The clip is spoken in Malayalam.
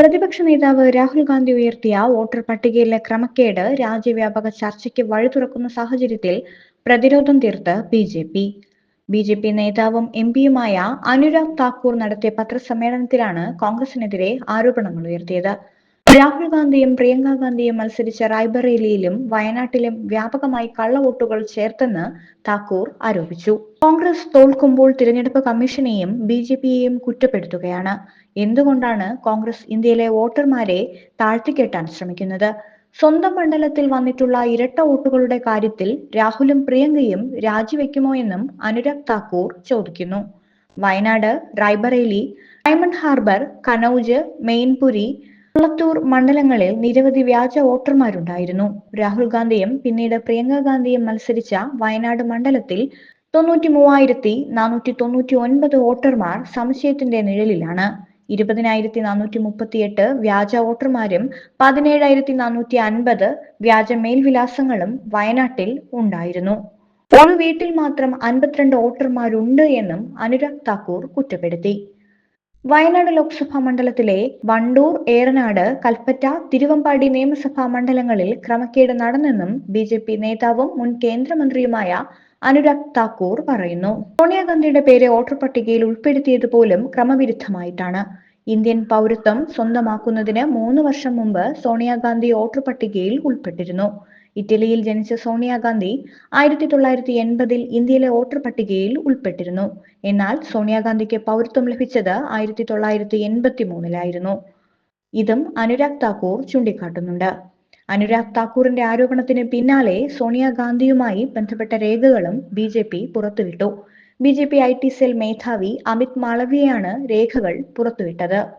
പ്രതിപക്ഷ നേതാവ് രാഹുൽ ഗാന്ധി ഉയർത്തിയ വോട്ടർ പട്ടികയിലെ ക്രമക്കേട് രാജ്യവ്യാപക ചർച്ചയ്ക്ക് വഴി തുറക്കുന്ന സാഹചര്യത്തിൽ പ്രതിരോധം തീർത്ത് B J P. B J P നേതാവും എം പിയുമായ അനുരാഗ് താക്കൂർ നടത്തിയ പത്രസമ്മേളനത്തിലാണ് കോൺഗ്രസിനെതിരെ ആരോപണങ്ങൾ ഉയർത്തിയത്. രാഹുൽ ഗാന്ധിയും പ്രിയങ്ക ഗാന്ധിയും മത്സരിച്ച റായ്ബറേലിയിലും വയനാട്ടിലും വ്യാപകമായി കള്ളവോട്ടുകൾ ചേർത്തെന്ന് താക്കൂർ ആരോപിച്ചു. കോൺഗ്രസ് തോൽക്കുമ്പോൾ തിരഞ്ഞെടുപ്പ് കമ്മീഷനെയും ബി ജെ പിയെയും കുറ്റപ്പെടുത്തുകയാണ്. എന്തുകൊണ്ടാണ് കോൺഗ്രസ് ഇന്ത്യയിലെ വോട്ടർമാരെ താഴ്ത്തിക്കെട്ടാൻ ശ്രമിക്കുന്നത്? സ്വന്തം മണ്ഡലത്തിൽ വന്നിട്ടുള്ള ഇരട്ട വോട്ടുകളുടെ കാര്യത്തിൽ രാഹുലും പ്രിയങ്കയും രാജിവെക്കുമോ എന്നും അനുരാഗ് താക്കൂർ ചോദിക്കുന്നു. വയനാട് റായ്ബറേലി ഡയമണ്ട് ഹാർബർ കനൌജ് മെയിൻപുരി കുളത്തൂർ മണ്ഡലങ്ങളിൽ നിരവധി വ്യാജ വോട്ടർമാരുണ്ടായിരുന്നു. രാഹുൽ ഗാന്ധിയും പിന്നീട് പ്രിയങ്ക ഗാന്ധിയും മത്സരിച്ച വയനാട് മണ്ഡലത്തിൽ തൊണ്ണൂറ്റി മൂവായിരത്തി നാനൂറ്റി തൊണ്ണൂറ്റി ഒൻപത് വോട്ടർമാർ സംശയത്തിന്റെ നിഴലിലാണ്. ഇരുപതിനായിരത്തി നാനൂറ്റി മുപ്പത്തിയെട്ട് വ്യാജ വോട്ടർമാരും പതിനേഴായിരത്തി നാനൂറ്റി അൻപത് വ്യാജ മേൽവിലാസങ്ങളും വയനാട്ടിൽ ഉണ്ടായിരുന്നു. ഒരു വീട്ടിൽ മാത്രം അൻപത്തിരണ്ട് വോട്ടർമാരുണ്ട് എന്നും അനുരാഗ് താക്കൂർ കുറ്റപ്പെടുത്തി. വയനാട് ലോക്സഭാ മണ്ഡലത്തിലെ വണ്ടൂർ ഏറനാട് കൽപ്പറ്റ തിരുവമ്പാടി നിയമസഭാ മണ്ഡലങ്ങളിൽ ക്രമക്കേട് നടന്നെന്നും ബി ജെ പി നേതാവും മുൻ കേന്ദ്രമന്ത്രിയുമായ അനുരാഗ് താക്കൂർ പറയുന്നു. സോണിയാഗാന്ധിയുടെ പേര് വോട്ടർ പട്ടികയിൽ ഉൾപ്പെടുത്തിയത് പോലും ക്രമവിരുദ്ധമായിട്ടാണ്. ഇന്ത്യൻ പൗരത്വം സ്വന്തമാക്കുന്നതിന് മൂന്ന് വർഷം മുമ്പ് സോണിയാഗാന്ധി വോട്ടർ പട്ടികയിൽ ഉൾപ്പെട്ടിരുന്നു. ഇറ്റലിയിൽ ജനിച്ച സോണിയാഗാന്ധി ആയിരത്തി തൊള്ളായിരത്തി എൺപതിൽ ഇന്ത്യയിലെ വോട്ടർ പട്ടികയിൽ ഉൾപ്പെട്ടിരുന്നു. എന്നാൽ സോണിയാഗാന്ധിക്ക് പൗരത്വം ലഭിച്ചത് ആയിരത്തി തൊള്ളായിരത്തി എൺപത്തി മൂന്നിലായിരുന്നു ഇതും അനുരാഗ് താക്കൂർ ചൂണ്ടിക്കാട്ടുന്നുണ്ട്. അനുരാഗ് താക്കൂറിന്റെ ആരോപണത്തിന് പിന്നാലെ സോണിയാഗാന്ധിയുമായി ബന്ധപ്പെട്ട രേഖകളും ബി ജെ പി പുറത്തുവിട്ടു. B J P I T cell മേധാവി അമിത് മാളവിയാണ് രേഖകൾ പുറത്തുവിട്ടത്.